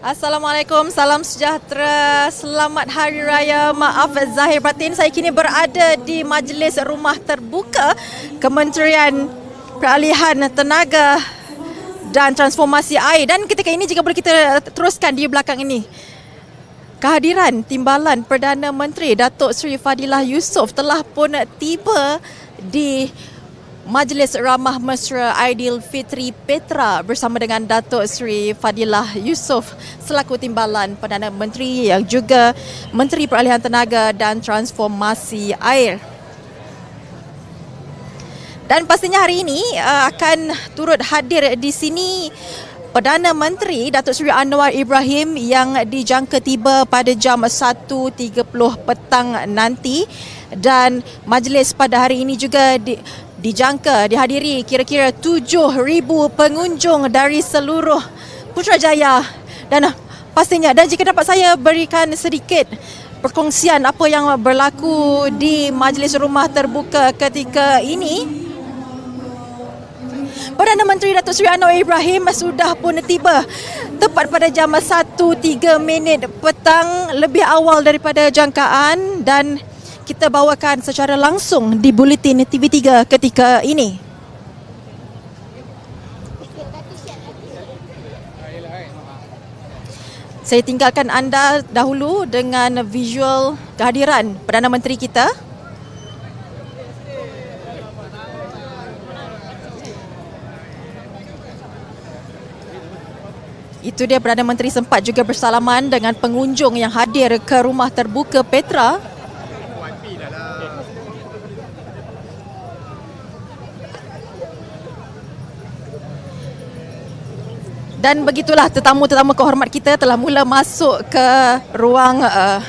Assalamualaikum, salam sejahtera, selamat Hari Raya, maaf Zahir Batin. Saya kini berada di Majlis Rumah Terbuka Kementerian Peralihan Tenaga dan Transformasi Air. Dan ketika ini jika boleh kita teruskan di belakang ini. Kehadiran Timbalan Perdana Menteri Datuk Seri Fadilah Yusof telah pun tiba di Majlis Ramah Mesra Aidilfitri Petra bersama dengan Datuk Seri Fadilah Yusof selaku Timbalan Perdana Menteri yang juga Menteri Peralihan Tenaga dan Transformasi Air. Dan pastinya hari ini uh, akan turut hadir di sini Perdana Menteri Datuk Seri Anwar Ibrahim yang dijangka tiba pada jam 1.30 petang nanti dan majlis pada hari ini juga di, dijangka dihadiri kira-kira 7,000 pengunjung dari seluruh Putrajaya. Dan pastinya dan jika dapat saya berikan sedikit perkongsian apa yang berlaku di majlis rumah terbuka ketika ini. Perdana Menteri Datuk Seri Anwar Ibrahim sudah pun tiba tepat pada jam 1.3 minit petang lebih awal daripada jangkaan. Dan kita bawakan secara langsung di Buletin TV3 ketika ini. Saya tinggalkan anda dahulu dengan visual kehadiran Perdana Menteri kita. Itu dia Perdana Menteri sempat juga bersalaman dengan pengunjung yang hadir ke rumah terbuka Petra Dan begitulah tetamu-tetamu kehormat kita telah mula masuk ke ruang uh,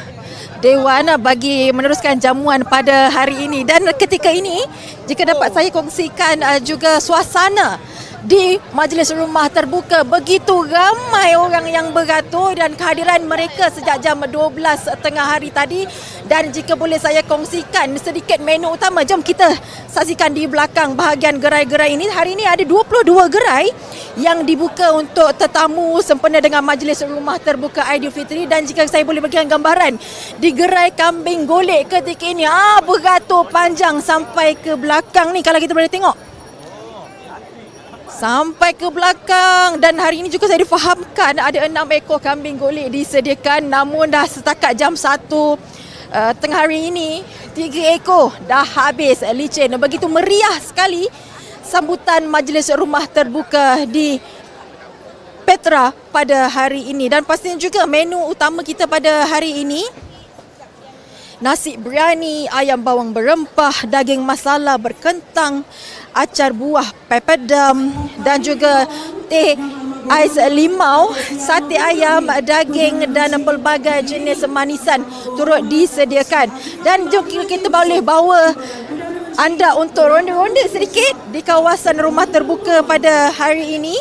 dewan bagi meneruskan jamuan pada hari ini. Dan ketika ini, jika dapat saya kongsikan uh, juga suasana di majlis rumah terbuka begitu ramai orang yang beratur dan kehadiran mereka sejak jam 12 tengah hari tadi dan jika boleh saya kongsikan sedikit menu utama jom kita saksikan di belakang bahagian gerai-gerai ini hari ini ada 22 gerai yang dibuka untuk tetamu sempena dengan majlis rumah terbuka Aidilfitri. Dan jika saya boleh bagikan gambaran di gerai kambing golek ketika ini ah beratur panjang sampai ke belakang ni. Kalau kita boleh tengok. Sampai ke belakang. Dan hari ini juga saya difahamkan ada enam ekor kambing golek disediakan. Namun dah setakat jam satu uh, tengah hari ini tiga ekor dah habis licin. Begitu meriah sekali sambutan majlis rumah terbuka di Petra pada hari ini dan pastinya juga menu utama kita pada hari ini nasi biryani, ayam bawang berempah, daging masala berkentang, acar buah pepedam dan juga teh ais limau, sate ayam, daging dan pelbagai jenis manisan turut disediakan. Dan jom kita boleh bawa anda untuk ronda-ronda sedikit di kawasan rumah terbuka pada hari ini.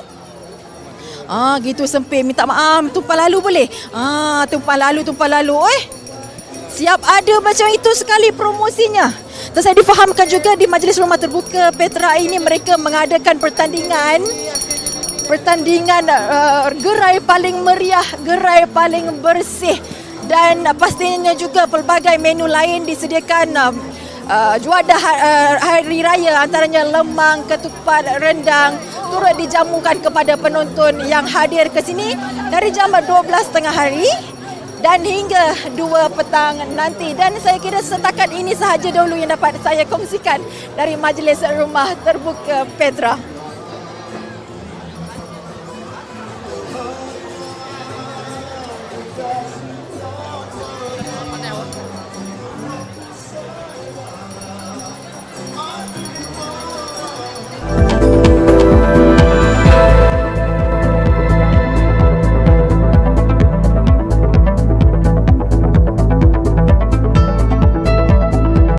Ah gitu sempit minta maaf tumpah lalu boleh. Ah tumpah lalu tumpah lalu. Eh siap ada macam itu sekali promosinya. Dan saya difahamkan juga di Majlis Rumah Terbuka Petra ini mereka mengadakan pertandingan pertandingan uh, gerai paling meriah, gerai paling bersih dan pastinya juga pelbagai menu lain disediakan uh, uh, juadah uh, hari raya antaranya lemang, ketupat, rendang turut dijamukan kepada penonton yang hadir ke sini dari jam 12 tengah hari dan hingga 2 petang nanti dan saya kira setakat ini sahaja dahulu yang dapat saya kongsikan dari majlis rumah terbuka Petra.